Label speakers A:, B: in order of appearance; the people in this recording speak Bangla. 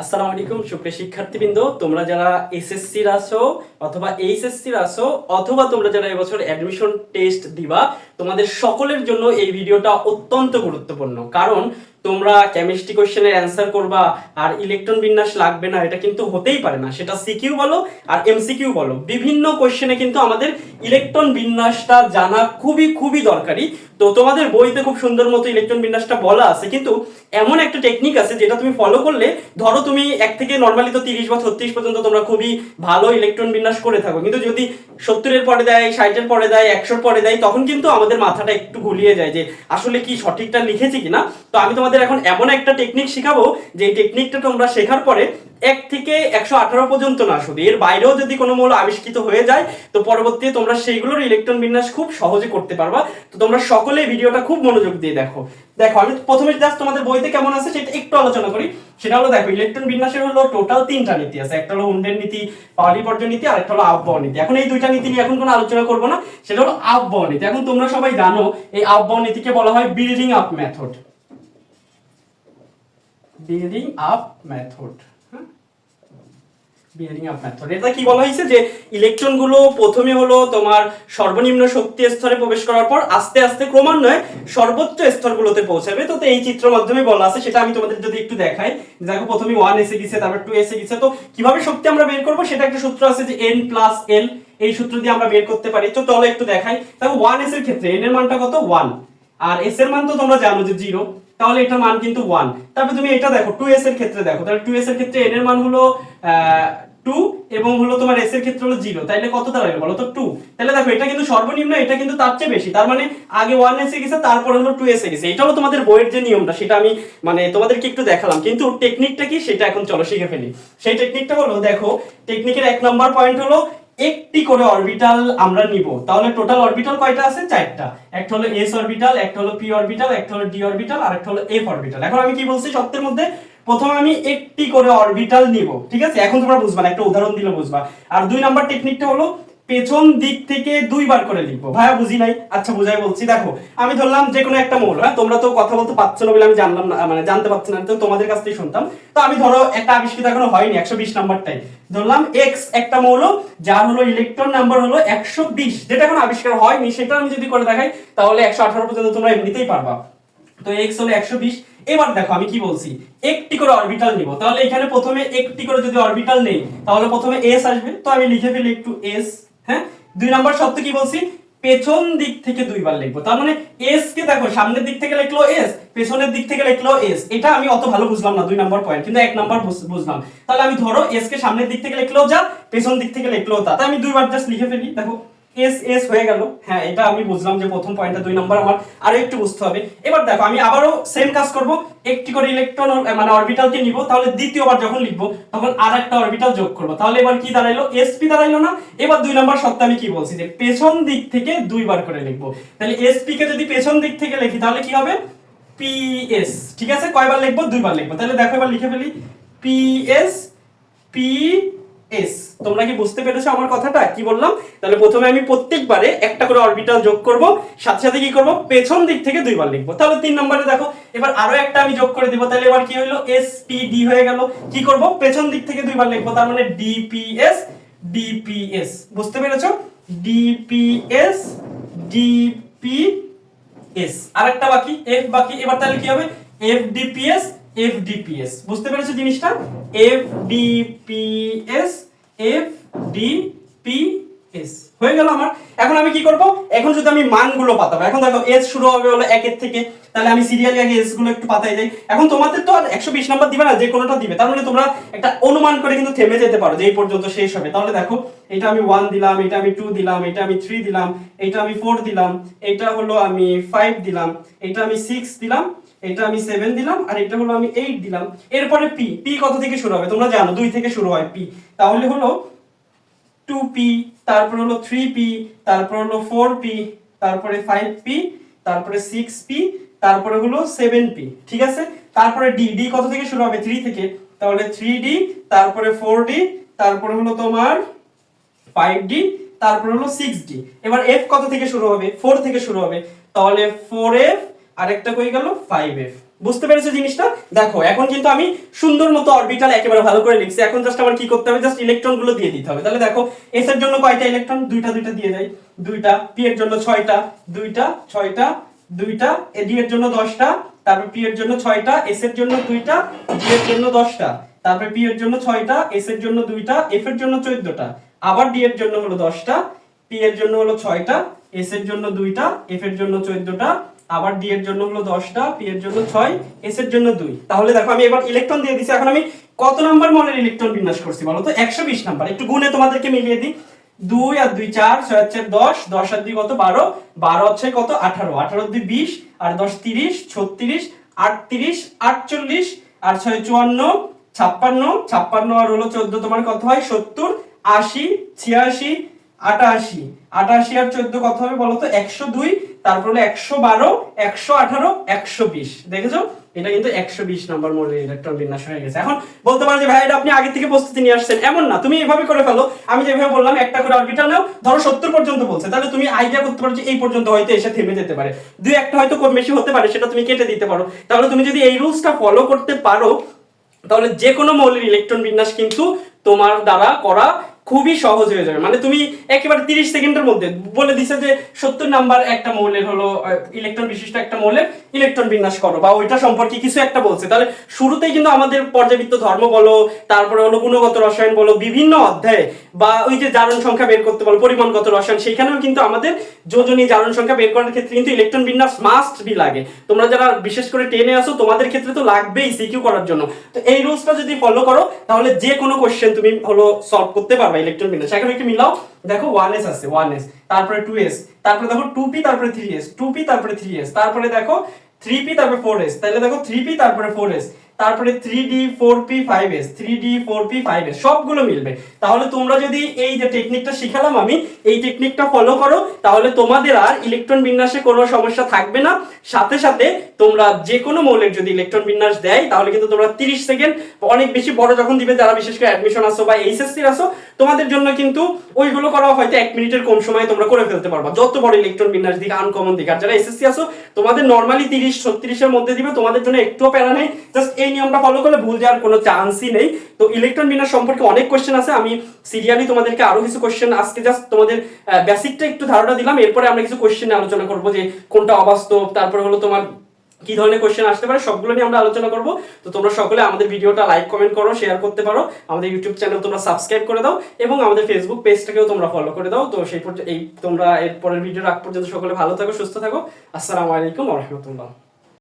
A: আসসালামু আলাইকুম, সুপ্রিয় শিক্ষার্থীবৃন্দ। তোমরা যারা এসএসসি আসো অথবা এইচএসসি আসো অথবা তোমরা যারা এবছর অ্যাডমিশন টেস্ট দিবা, তোমাদের সকলের জন্য এই ভিডিওটা অত্যন্ত গুরুত্বপূর্ণ। কারণ তোমরা কেমিস্ট্রি কোশ্চেনের অ্যান্সার করবা আর ইলেকট্রন বিন্যাস লাগবে না, এটা কিন্তু হতেই পারে না। সেটা সিকিউ বলো আর এমসিকিউ বলো। বিভিন্ন কোশ্চেনে কিন্তু আমাদের ইলেকট্রন বিন্যাসটা জানা খুবই খুবই দরকারি। তো তোমাদের বইতে খুব সুন্দর মতো ইলেকট্রন বিন্যাসটা বলা আছে। কিন্তু এমন একটা টেকনিক আছে যেটা তুমি ফলো করলে, ধরো তুমি এক থেকে নর্মালি তো তিরিশ বা ছত্রিশ পর্যন্ত তোমরা খুবই ভালো ইলেকট্রন বিন্যাস করে থাকো। কিন্তু যদি সত্তরের পরে দেয়, ষাটের পরে দেয়, একশোর পরে দেয়, তখন কিন্তু আমাদের মাথাটা একটু গুলিয়ে যায় যে, আসলে কি সঠিকটা লিখেছি কিনা? তো আমি তোমাদের এখন এমন একটা টেকনিক শেখাবো যে এই টেকনিকটা তোমরা শেখার পরে এক থেকে একশো আঠারো পর্যন্ত না শুধু এর বাইরেও যদি কোনো মৌল আবিষ্কৃত হয়ে যায়, তো পরবর্তীতে তোমরা সেইগুলোর ইলেকট্রন বিন্যাস খুব সহজে করতে পারবা। তো তোমরা সকলে ভিডিওটা খুব মনোযোগ দিয়ে দেখো। দেখো, আমি প্রথমে জাস্ট তোমাদের বইতে কেমন আছে সেটা একটু আলোচনা করি। সেটা হলো দেখো ইলেকট্রন বিন্যাসের হলো টোটাল তিনটা নীতি আছে। একটা হলো উন্ডের নীতি পাওয়ালি পর্যায় নীতি আর একটা হলো আবহাওয়া নীতি। এখন এই দুইটা নীতি নিয়ে এখন কোনো আলোচনা করব না। সেটা হলো আবহাওয়া নীতি। এখন তোমরা সবাই জানো, এই আবহাওয়া নীতিকে বলা হয় building up method building up method building up method এটা কি বলা হয়েছে যে ইলেকট্রনগুলো প্রথমে হলো তোমার সর্বনিম্ন শক্তি স্তরে প্রবেশ করার পর আস্তে আস্তে ক্রমান্বয়ে সর্বোচ্চ স্তরগুলোতে পৌঁছাবে। তো এই চিত্র মাধ্যমে বলা আছে, সেটা আমি তোমাদের যদি একটু দেখাই। দেখো, প্রথমে ওয়ান এসে গেছে, তারপর টু এসে গেছে। তো কীভাবে শক্তি আমরা বের করব? সেটা একটা সূত্র আছে যে এন প্লাস এল এই সূত্র দিয়ে আমরা বের করতে পারি। তো চলো একটু দেখাই। দেখো ওয়ান এস এর ক্ষেত্রে এন এর মানটা কত? ওয়ান আর এস এর মান তো তোমরা জানো যে জিরো তাহলে এটার মান কিন্তু ওয়ান তারপর তুমি এটা দেখো টু এস এর ক্ষেত্রে দেখো, তাহলে টু এস এর ক্ষেত্রে এন এর মান হলো টু এবং হলো তোমার এস এর ক্ষেত্রে হলো জিরো তাইলে কত দাঁড়াবে বলো তো টু তাহলে দেখো, এটা কিন্তু সর্বনিম্ন, এটা কিন্তু তার চেয়ে বেশি। তার মানে আগে ওয়ান এসে গেছে, তারপর হলো টু এসে গেছে। এটা হলো তোমাদের বইয়ের যে নিয়মটা, সেটা আমি মানে তোমাদেরকে একটু দেখালাম। কিন্তু টেকনিকটা কি? সেটা এখন চলো শিখে ফেলি। সেই টেকনিকটা হলো, দেখো টেকনিকের এক নম্বর পয়েন্ট হলো একটি করে অরবিটাল আমরা নিব। তাহলে টোটাল অরবিটাল কয়টা আছে? চারটা। একটা হলো এস অরবিটাল একটা হলো পি অরবিটাল একটা হলো ডি অরবিটাল আর একটা হলো এফ অরবিটাল এখন আমি কি বলছি? সত্যের মধ্যে প্রথমে আমি একটি করে অরবিটাল নিব। ঠিক আছে? এখন তোমরা বুঝবা না, একটা উদাহরণ দিলে বুঝবা। আর দুই নাম্বার টেকনিকটা হলো পেছন দিক থেকে দুইবার করে লিখব। ভাইয়া বুঝি নাই? আচ্ছা বুঝাই বলছি। দেখো, আমি ধরলাম যে কোনো একটা মৌল হ্যাঁ? তোমরা তো কথা বলতে পারছ না বলে আমি জানলাম না মানে জানতে পারছি না তো তোমাদের কাছ থেকে শুনতাম। তো আমি ধরো, একটা আবিষ্কৃত এখনও হয়নি, একশো বিশ নাম্বারটাই। ধরলাম এক্স একটা মৌল, যার হলো ইলেকট্রন নাম্বার হলো একশো বিশ। যেটা এখন আবিষ্কার হয়নি, সেটা আমি যদি করে দেখাই, তাহলে একশো আঠারো পর্যন্ত তোমরা এমনিতেই পারবা। তো এক্স হলো একশো বিশ। এবার দেখো, আমি কি বলছি? একটি করে অরবিটাল নিব। তাহলে এখানে প্রথমে একটি করে যদি অরবিটাল নেই, তাহলে প্রথমে এস আসবে। তো আমি লিখে ফেলি একটু এস হ্যাঁ? দুই নাম্বার শব্দ কি বলছি? পেছন দিক থেকে দুইবার লিখব। তার মানে এস কে দেখো, সামনের দিক থেকে লিখলো এস পেছনের দিক থেকে লিখলো এস এটা আমি অত ভালো বুঝলাম না, দুই নাম্বার পয়েন্ট কিন্তু এক নাম্বার বুঝলাম। তাহলে আমি ধরো এস কে সামনের দিক থেকে লিখলো যা, পেছন দিক থেকে লিখলো তা। আমি দুইবার জাস্ট লিখে ফেলি, দেখো। এস এস হয়ে গেল। হ্যাঁ এটা আমি বুঝলাম যে প্রথম পয়েন্টটা দুই নাম্বার আমার। আরও একটু বুঝতে হবে। এবার দেখো, আমি আবারও সেম কাজ করব। একটি করে ইলেকট্রন মানে অরবিটালকে নিব, তাহলে দ্বিতীয়বার যখন লিখব, তখন আর একটা অরবিটাল যোগ করব। তাহলে এবার কি দাঁড়াইলো? এসপি দাঁড়াইলো না। এবার দুই নম্বর শর্তে আমি কি বলছি? যে পেছন দিক থেকে দুইবার করে লিখব। তাহলে এসপি কে যদি পেছন দিক থেকে লিখি, তাহলে কি হবে? পিএস ঠিক আছে? কয়বার লিখব? দুইবার লিখব। তাহলে দেখো, এবার লিখে ফেলি। পিএস পি এস তোমরা কি বুঝতে পেরেছ আমার কথাটা? কি বললাম? তাহলে প্রথমে আমি প্রত্যেকবারে একটা করে অরবিটাল যোগ করব, সাথে সাথে কি করব? পেছন দিক থেকে দুইবার লিখব। তাহলে তিন নম্বরে দেখো, এবার আরও একটা আমি যোগ করে দিব। তাহলে এবার কি হলো এস পি ডি হয়ে গেল। কি করব? পেছন দিক থেকে দুইবার লিখব। তার মানে ডিপিএস ডিপিএস বুঝতে পেরেছ? ডিপিএস ডিপিএস আরেকটা বাকি এফ বাকি। এবার তাহলে কি হবে? এফ ডিপিএস এফ ডিপিএস বুঝতে পেরেছ জিনিসটা? এফ ডিপিএস এফ ডিপিএস হয়ে গেল আমার। এখন আমি কি করব? এখন যদি আমি মানগুলো পাতাবো, এখন দেখো এস শুরু হবে হলো একের থেকে, তাহলে আমি সিরিয়ালি আগে এসগুলো একটু পাতাই যাই এখন তোমাদের তো আর একশো বিশ নাম্বার দিবে না, যে কোনোটা দিবে। তার মানে তোমরা একটা অনুমান করে কিন্তু থেমে যেতে পারো যে এই পর্যন্ত শেষ হবে। তাহলে দেখো, এটা আমি ওয়ান দিলাম, এটা আমি টু দিলাম, এটা আমি থ্রি দিলাম, এটা আমি ফোর দিলাম, এটা হলো আমি ফাইভ দিলাম, এটা আমি সিক্স দিলাম এটা আমি সেভেন দিলাম আর এটা হলো আমি এইট দিলাম। এরপরে পি পি কত থেকে শুরু হবে? তোমরা জানো, দুই থেকে শুরু হয় পি তাহলে হলো টু পি তারপর হলো থ্রি পি তারপর হলো ফোর পি তারপরে ফাইভ পি তারপরে সিক্স পি তারপরে হলো সেভেন পি ঠিক আছে? তারপরে ডি ডি কত থেকে শুরু হবে? থ্রি থেকে। তাহলে থ্রি ডি তারপরে ফোর ডি তারপরে হলো তোমার ফাইভ ডি তারপর হলো সিক্স ডি এবার এফ কত থেকে শুরু হবে? ফোর থেকে শুরু হবে। তাহলে ফোর এফ আরেকটা কই গেল ফাইভ এফ বুঝতে পেরেছ জিনিসটা দেখো এখন কিন্তু আমি সুন্দর মতো অরবিটাল একেবারে ভালো করে লিখছি এখন জাস্ট আমার কি করতে হবে জাস্ট ইলেকট্রনগুলো দিয়ে দিতে হবে তাহলে দেখো এস এর জন্য কয়টা ইলেকট্রন দুইটা দুইটা দিয়ে যাই দুইটা পি এর জন্য ছয়টা দুইটা ছয়টা দুইটা ডি এর জন্য দশটা তারপর পি এর জন্য ছয়টা এস এর জন্য দুইটা ডি এর জন্য দশটা তারপরে পি এর জন্য ছয়টা এস এর জন্য দুইটা এফ এর জন্য চোদ্দটা আবার ডি এর জন্য হলো দশটা পি এর জন্য হলো ছয়টা এস এর জন্য দুইটা এফ এর জন্য চোদ্দটা আবার ডি এর জন্য হলো দশটা পি এর জন্য ছয় এস এর জন্য দুই। তাহলে দেখো, আমি এবার ইলেকট্রন দিয়ে দিছি। এখন আমি কত নাম্বার মনের ইলেকট্রন বিন্যাস করছি বলো তো? একশো বিশ নাম্বার। একটু গুণে তোমাদেরকে মিলিয়ে দিই। দুই আর দুই চার, ছয় হচ্ছে দশ দশ আর দুই কত? বারো। বারো হচ্ছে কত? আঠারো। আঠারো দুই বিশ, আর দশ তিরিশ, ছত্রিশ, আটত্রিশ, আটচল্লিশ, আর ছয় চুয়ান্ন, ছাপ্পান্ন। ছাপ্পান্ন আর হলো চোদ্দ, তোমার কত হয়? সত্তর, আশি, ছিয়াশি, আটাশি। আটাশি আর চোদ্দ কত হবে বলো তো? একশো দুই। তারপর হলো একশো বারো, একশো আঠারো, একশো বিশ। দেখেছ? এটা কিন্তু একশো বিশ নম্বর ইলেকট্রন বিন্যাস হয়ে গেছে। এখন বলতে পারো যে ভাই এটা আপনি আগে থেকে প্রস্তুতি নিয়ে আসছেন। এমন না, তুমি এভাবে করে ফেলো। আমি যেভাবে বললাম, একটা করে অরবিটাল নাও, ধরো সত্তর পর্যন্ত বলছে। তাহলে তুমি আইডিয়া করতে পারো যে এই পর্যন্ত হয়তো এসে থেমে যেতে পারে। দুই একটা হয়তো কম বেশি হতে পারে, সেটা তুমি কেটে দিতে পারো। তাহলে তুমি যদি এই রুলসটা ফলো করতে পারো, তাহলে যে কোনো ইলেকট্রন বিন্যাস কিন্তু তোমার দ্বারা করা খুবই সহজ হয়ে যাবে। মানে তুমি একেবারে তিরিশ সেকেন্ডের মধ্যে বলে দিছে যে সত্তর নাম্বার একটা মৌলের হলো ইলেকট্রন বিশিষ্ট একটা মৌলের ইলেকট্রন বিন্যাস করো, বা ওইটা সম্পর্কে কিছু একটা বলছে। তাহলে শুরুতেই কিন্তু আমাদের পর্যাবৃত্ত ধর্ম বলো, তারপরে হলো গুণগত রসায়ন বলো, বিভিন্ন অধ্যায়ে, বা ওই যে জারণ সংখ্যা বের করতে বলো, পরিমাণগত রসায়ন সেখানেও কিন্তু আমাদের যোজনী জারণ সংখ্যা বের করার ক্ষেত্রে কিন্তু ইলেকট্রন বিন্যাস মাস্ট বি লাগে। তোমরা যারা বিশেষ করে টেনে আসো তোমাদের ক্ষেত্রে তো লাগবেই সিকিউ করার জন্য। তো এই রুলসটা যদি ফলো করো, তাহলে যে কোনো কোশ্চেন তুমি হলো সলভ করতে পারবে। ইলেকট্রন বিন্যাস এখন একটু মিলাও। দেখো ওয়ান এস আছে ওয়ান এস তারপরে টু এস তারপরে দেখো টু পি তারপরে থ্রি এস টু পি তারপরে থ্রি এস তারপরে দেখো থ্রি পি তারপরে ফোর এস তাহলে দেখো থ্রি পি তারপরে ফোর এস তারপরে three D four P five S three D four P five S সবগুলো মিলবে। তাহলে তোমরা যদি এই যে টেকনিকটা শিখালাম আমি, এই টেকনিকটা ফলো করো, তাহলে তোমাদের আর ইলেকট্রন বিন্যাসে কোনো সমস্যা থাকবে না। সাথে সাথে তোমরা যে কোনো মৌলের যদি ইলেকট্রন বিন্যাস দেয়, তাহলে কিন্তু তোমরা তিরিশ সেকেন্ড, অনেক বেশি বড় যখন দিবে, যারা বিশেষ করে অ্যাডমিশন আসো বা এইচএসসি আসো, তোমাদের জন্য কিন্তু ওইগুলো করা হয়তো এক মিনিটের কম সময়ে তোমরা করে ফেলতে পারবা। যত বড় ইলেকট্রন বিন্যাস দিকে আনকমন দিকে, আর যারা এসএসসি আসো, তোমাদের নর্মালি তিরিশ, ছত্রিশের মধ্যে দিবে, তোমাদের জন্য একটুও প্যারা নেই জাস্ট এই নিয়মটা ফলো করলে ভুল যাওয়ার কোনো চান্সই নেই। তো ইলেকট্রন বিন্যাস সম্পর্কে অনেক কোশ্চেন আছে। আমি সিরিয়ালি তোমাদেরকে আরও কিছু কোশ্চেন আজকে জাস্ট তোমাদের বেসিকটা একটু ধারণা দিলাম। এরপরে আমরা কিছু কোশ্চেন আলোচনা করব যে কোনটা অবাস্তব, তারপরে হলো তোমার কি ধরনের কোশ্চেন আসতে পারে, সবগুলো নিয়ে আমরা আলোচনা করব। তো তোমরা সকলে আমাদের ভিডিওটা লাইক কমেন্ট করো শেয়ার করতে পারো। আমাদের ইউটিউব চ্যানেল তোমরা সাবস্ক্রাইব করে দাও এবং আমাদের ফেসবুক পেজটাকেও তোমরা ফলো করে দাও। তো সেই পর্যন্ত এই তোমরা এর পরের ভিডিও রাখ পর্যন্ত সকলে ভালো থাকো, সুস্থ থাকো। আসসালামু আলাইকুম রহমতুল্লাহ।